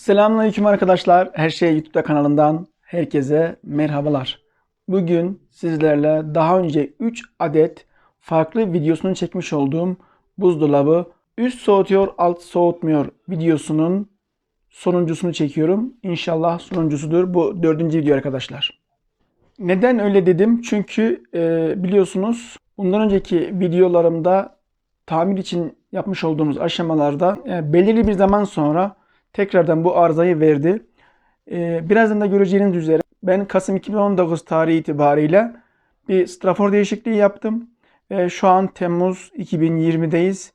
Selamünaleyküm arkadaşlar. Her şey YouTube'da kanalından herkese merhabalar. Bugün sizlerle daha önce 3 adet farklı videosunu çekmiş olduğum buzdolabı üst soğutuyor, alt soğutmuyor videosunun sonuncusunu çekiyorum. İnşallah sonuncusudur. Bu dördüncü video arkadaşlar. Neden öyle dedim? Çünkü e, biliyorsunuz bundan önceki videolarımda tamir için yapmış olduğumuz aşamalarda e, belirli bir zaman sonra tekrardan bu arızayı verdi. E, birazdan da göreceğiniz üzere ben Kasım 2019 tarihi itibariyle bir strafor değişikliği yaptım. E, şu an Temmuz 2020'deyiz.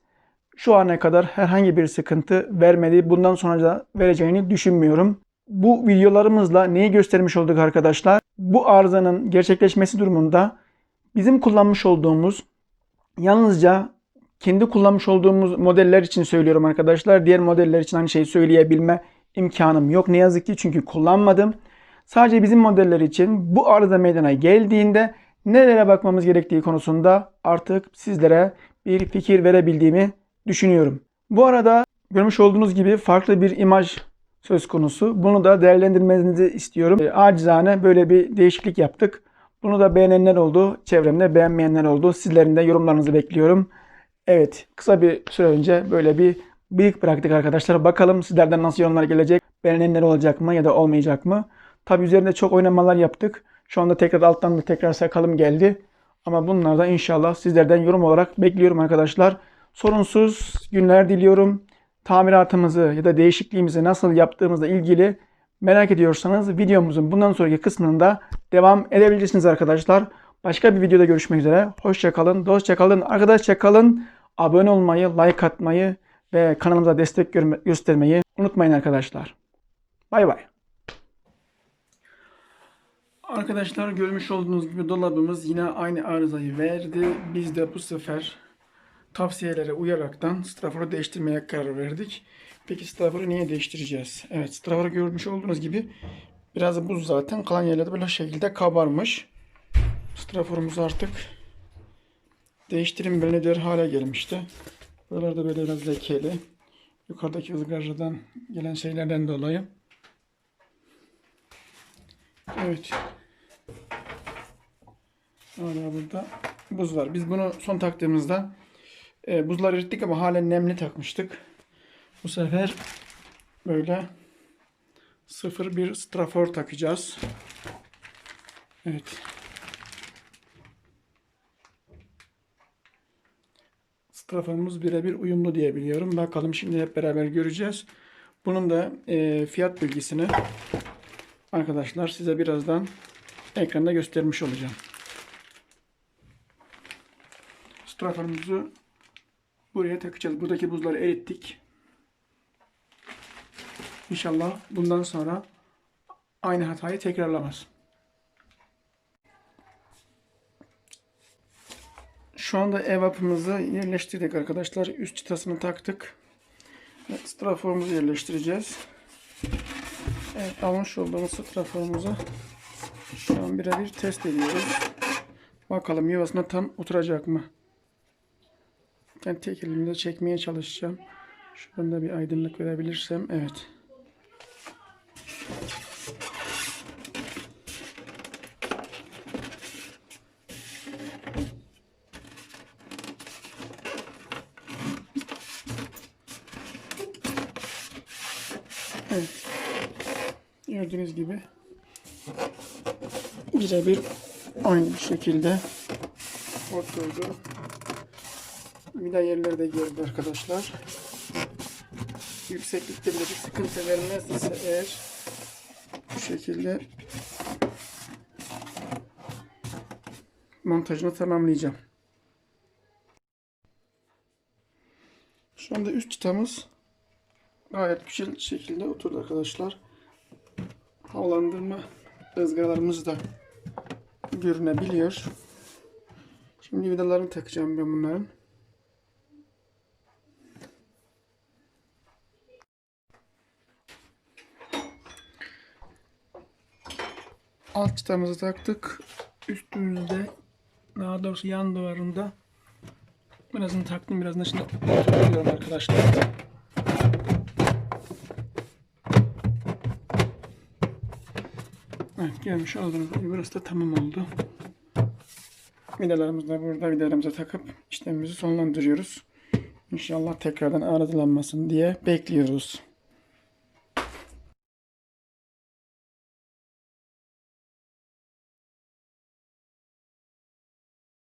Şu ana kadar herhangi bir sıkıntı vermedi. Bundan sonra da vereceğini düşünmüyorum. Bu videolarımızla neyi göstermiş olduk arkadaşlar? Bu arızanın gerçekleşmesi durumunda bizim kullanmış olduğumuz yalnızca kendi kullanmış olduğumuz modeller için söylüyorum arkadaşlar. Diğer modeller için aynı şeyi söyleyebilme imkanım yok. Ne yazık ki çünkü kullanmadım. Sadece bizim modeller için bu arıza meydana geldiğinde nelere bakmamız gerektiği konusunda artık sizlere bir fikir verebildiğimi düşünüyorum. Bu arada görmüş olduğunuz gibi farklı bir imaj söz konusu. Bunu da değerlendirmenizi istiyorum. E, acizane böyle bir değişiklik yaptık. Bunu da beğenenler oldu. Çevremde beğenmeyenler oldu. Sizlerin de yorumlarınızı bekliyorum. Evet, kısa bir süre önce böyle bir bıyık bıraktık arkadaşlar. Bakalım sizlerden nasıl yorumlar gelecek? Beğenenler olacak mı ya da olmayacak mı? Tabi üzerinde çok oynamalar yaptık. Şu anda tekrar alttan da tekrar sakalım geldi. Ama bunlar da inşallah sizlerden yorum olarak bekliyorum arkadaşlar. Sorunsuz günler diliyorum. Tamiratımızı ya da değişikliğimizi nasıl yaptığımızla ilgili merak ediyorsanız videomuzun bundan sonraki kısmında devam edebilirsiniz arkadaşlar. Başka bir videoda görüşmek üzere. Hoşça kalın, dostça kalın, arkadaşça kalın. Abone olmayı, like atmayı ve kanalımıza destek göstermeyi unutmayın arkadaşlar. Bay bay. Arkadaşlar görmüş olduğunuz gibi dolabımız yine aynı arızayı verdi. Biz de bu sefer tavsiyelere uyaraktan straforu değiştirmeye karar verdik. Peki straforu niye değiştireceğiz? Evet straforu görmüş olduğunuz gibi biraz buz zaten kalan yerlerde böyle şekilde kabarmış. Straforumuz artık değiştirilmelidir hale gelmişti. Buralarda böyle biraz lekeli. Yukarıdaki ızgaradan gelen şeylerden dolayı. Evet. Hala burada buz var. Biz bunu son taktığımızda e, buzlar erittik ama halen nemli takmıştık. Bu sefer böyle sıfır bir strafor takacağız. Evet. Straforumuz birebir uyumlu diye biliyorum. Bakalım şimdi hep beraber göreceğiz. Bunun da e, fiyat bilgisini arkadaşlar size birazdan ekranda göstermiş olacağım. Straforumuzu buraya takacağız. Buradaki buzları erittik. İnşallah bundan sonra aynı hatayı tekrarlamaz. Şu anda ev hapımızı yerleştirdik arkadaşlar. Üst çıtasını taktık. Ve straforumuzu yerleştireceğiz. Evet almış olduğumuz straforumuzu şu an birebir test ediyoruz. Bakalım yuvasına tam oturacak mı? Ben tek elimle çekmeye çalışacağım. Şuradan da bir aydınlık verebilirsem. Evet. Evet. Gördüğünüz gibi birebir aynı şekilde oturdu. Vida yerleri de gördü arkadaşlar. Yükseklikte bile bir sıkıntı vermez ise eğer bu şekilde montajını tamamlayacağım. Şu anda üst çıtamız gayet güzel şekilde oturdu arkadaşlar. Havalandırma ızgaralarımız da görünebiliyor. Şimdi vidalarını takacağım ben bunların. Alt çıtamızı taktık. Üstümüzde daha doğrusu yan duvarında birazını taktım birazını şimdi arkadaşlar. Evet görmüş olduğunuz gibi burası da tamam oldu. Vidalarımızı da burada vidalarımıza takıp işlemimizi sonlandırıyoruz. İnşallah tekrardan arızalanmasın diye bekliyoruz.